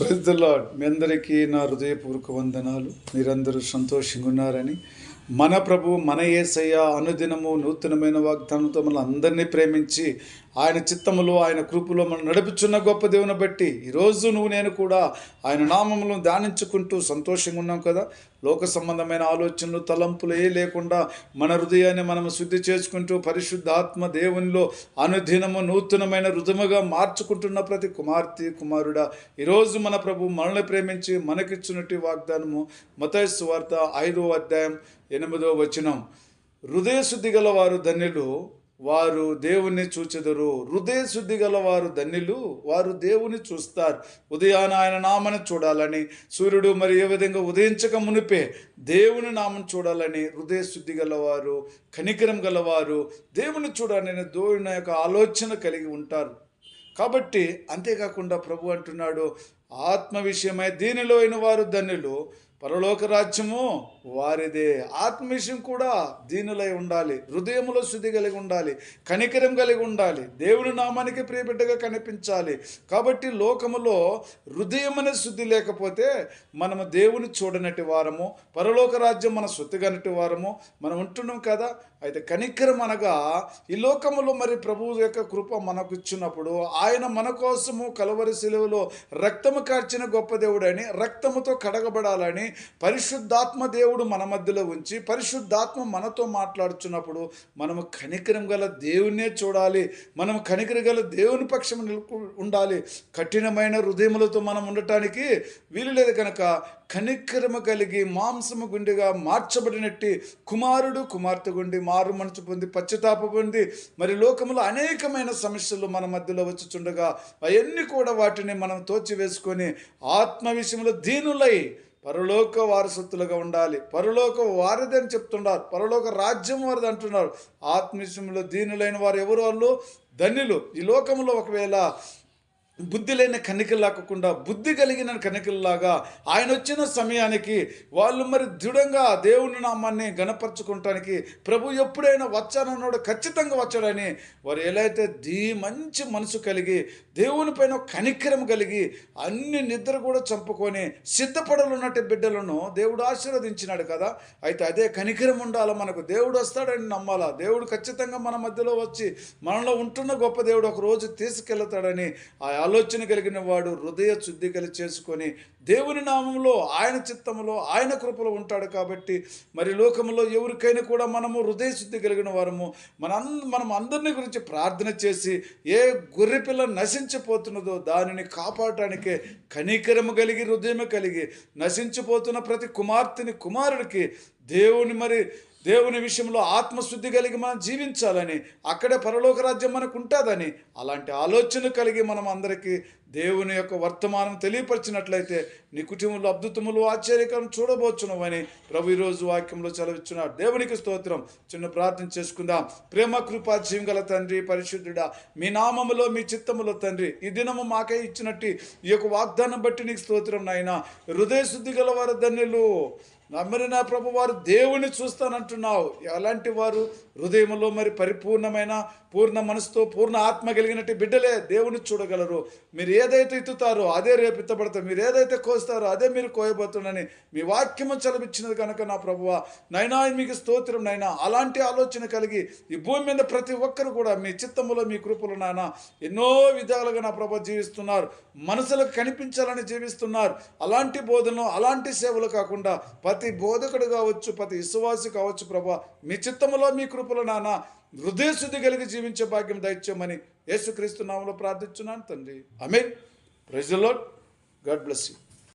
ప్రజల్లో మీ అందరికీ నా హృదయపూర్వక వందనాలు. మీరందరూ సంతోషంగా ఉన్నారని మన ప్రభు మన ఏసయ్య అనుదినము నూతనమైన వాగ్దానంతో మన అందరినీ ప్రేమించి ఆయన చిత్తములో ఆయన కృపలో మనం నడుపుచున్న గొప్ప దేవుని బట్టి ఈరోజు నువ్వు నేను కూడా ఆయన నామములను ధ్యానించుకుంటూ సంతోషంగా ఉన్నాం కదా. లోక సంబంధమైన ఆలోచనలు తలంపులు ఏ లేకుండా మన హృదయాన్ని మనం శుద్ధి చేసుకుంటూ పరిశుద్ధాత్మ దేవునిలో అనుదినము నూతనమైన రుజుముగా మార్చుకుంటున్న ప్రతి కుమార్తె కుమారుడా ఈరోజు మన ప్రభు మనల్ని ప్రేమించి మనకిచ్చినట్టు వాగ్దానము మతయస్సు వార్త ఐదో అధ్యాయం ఎనిమిదో వచనం. హృదయ శుద్ధి గల వారు ధన్యులు వారు దేవుణ్ణి చూచెదరు. హృదయ శుద్ధి గల వారు ధన్యులు వారు దేవుని చూస్తారు. ఉదయాన ఆయన నామని చూడాలని సూర్యుడు మరి ఏ విధంగా ఉదయించక మునిపే దేవుని నామని చూడాలని హృదయ శుద్ధి గలవారు కనికరం గలవారు దేవుని చూడాలని దేవుని యొక్క ఆలోచన కలిగి ఉంటారు. కాబట్టి అంతేకాకుండా ప్రభు అంటున్నాడు ఆత్మ విషయమై దీనిలో అయిన వారు ధన్యులు పరలోక రాజ్యము వారిదే. ఆత్మ విషయం కూడా దీనులై ఉండాలి. హృదయములో శుద్ధి కలిగి ఉండాలి. కనికరం కలిగి ఉండాలి. దేవుని నామానికి ప్రియబిడ్డగా కనిపించాలి. కాబట్టి లోకములో హృదయం అనే శుద్ధి లేకపోతే మనము దేవుని చూడనటి వారము పరలోక రాజ్యం మన సొత్తుగనటి వారము మనం ఉంటున్నాం కదా? అయితే కనికరం అనగా ఈ లోకములో మరి ప్రభువు యొక్క కృప మనకు ఇచ్చినప్పుడు ఆయన మన కోసము కలవరి శిలువలో రక్తము కార్చిన గొప్ప దేవుడని రక్తముతో కడగబడాలని పరిశుద్ధాత్మ దేవుడు మన మధ్యలో ఉంచి పరిశుద్ధాత్మ మనతో మాట్లాడుచున్నప్పుడు మనము కనికరం గల దేవుణ్ణే చూడాలి. మనం కనికరం గల దేవుని పక్షం నిలుపు ఉండాలి. కఠినమైన హృదయములతో మనం ఉండటానికి వీలు లేదు కనుక కనికరము కలిగి మాంసము గుండెగా మార్చబడినట్టి కుమారుడు కుమార్తె గుండి మారు మనసు పొంది పశ్చాత్తాప పొంది మరి లోకములో అనేకమైన సమస్యలు మన మధ్యలో వచ్చుచుండగా అవన్నీ కూడా వాటిని మనం తోచివేసుకొని ఆత్మ విషయంలో దీనులై పరలోక వారసత్తులుగా ఉండాలి. పరలోక వారిది అని చెప్తున్నారు. పరలోక రాజ్యం వారిది అంటున్నారు. ఆత్మ దీనులైన వారు ఎవరు వాళ్ళు? ధన్యులు. ఈ లోకంలో ఒకవేళ బుద్ధి లేని కన్నికలాకుండా బుద్ధి కలిగిన కన్నికల్లాగా ఆయన వచ్చిన సమయానికి వాళ్ళు మరి దృఢంగా దేవుని నామాన్ని గణపరచుకుంటానికి ప్రభు ఎప్పుడైనా వచ్చానన్నాడు ఖచ్చితంగా వచ్చాడని వారు ఎలా అయితే దీ మంచి మనసు కలిగి దేవుని పైన కనికరం కలిగి అన్ని నిద్ర కూడా చంపుకొని సిద్ధపడలున్నట్టు బిడ్డలను దేవుడు ఆశీర్వదించినాడు కదా అయితే అదే కనికరం ఉండాలి మనకు? దేవుడు వస్తాడని నమ్మాలా? దేవుడు ఖచ్చితంగా మన మధ్యలో వచ్చి మనలో ఉంటున్న గొప్ప దేవుడు ఒక రోజు తీసుకెళ్తాడని ఆ ఆలోచన కలిగిన వాడు హృదయ శుద్ధి కలిగి చేసుకొని దేవుని నామంలో ఆయన చిత్తంలో ఆయన కృపలో ఉంటాడు కాబట్టి మరి లోకంలో ఎవరికైనా కూడా మనము హృదయ శుద్ధి కలిగిన వారము. మన మనం అందరిని గురించి ప్రార్థన చేసి ఏ గొర్రెపిల్ల నశించిపోతున్నదో దానిని కాపాడటానికే కనికరము కలిగి హృదయం కలిగి నశించిపోతున్న ప్రతి కుమార్తెని కుమారుడికి దేవుని మరి దేవుని విషయంలో ఆత్మశుద్ధి కలిగి మనం జీవించాలని అక్కడే పరలోక రాజ్యం మనకు ఉంటుందని అలాంటి ఆలోచన కలిగి మనం అందరికీ దేవుని యొక్క వర్తమానం తెలియపరిచినట్లయితే నీ కుటుంబంలో అద్భుతములు ఆశ్చర్యకరం చూడబోచునవని ప్రభు ఈరోజు వాక్యంలో చదివిస్తున్నాడు దేవునికి స్తోత్రం. చిన్న ప్రార్థన చేసుకుందాం. ప్రేమ కృపా జీవంగల తండ్రి పరిశుద్ధుడా మీ నామములో మీ చిత్తములో తండ్రి ఈ దినము మాకే ఇచ్చినట్టు ఈ యొక్క వాగ్దానం బట్టి నీకు స్తోత్రం నాయన. హృదయ శుద్ధి గల వారు ధన్యులు. నమ్మిన నా ప్రభు వారు దేవుని చూస్తానంటున్నావు. ఎలాంటి వారు హృదయంలో మరి పరిపూర్ణమైన పూర్ణ మనసుతో పూర్ణ ఆత్మ కలిగినట్టు బిడ్డలే దేవుని చూడగలరు. మీరు ఏదైతే ఇత్తుతారో అదే రేపు ఎత్తబడతారు మీరు ఏదైతే కోస్తారో అదే మీరు కోయబోతున్నారని మీ వాక్యము చలవిచ్చినది కనుక నా ప్రభువ నైనా మీకు స్తోత్రం నైనా అలాంటి ఆలోచన కలిగి ఈ భూమి మీద ప్రతి ఒక్కరు కూడా మీ చిత్తములో మీ కృపలు నాయన ఎన్నో విధాలుగా నా ప్రభు జీవిస్తున్నారు. మనసులకు కనిపించాలని జీవిస్తున్నారు. అలాంటి బోధనలు అలాంటి సేవలు కాకుండా ప్రతి బోధకుడు కావచ్చు ప్రతి విశ్వాసి కావచ్చు ప్రభా మీ చిత్తములో మీ కృపలు నాన్న హృదయశుద్ధి కలిగి జీవించే భాగ్యం దయచేయమని యేసుక్రీస్తు నామంలో ప్రార్థించున్నాను తండ్రి. Amen praise God bless you.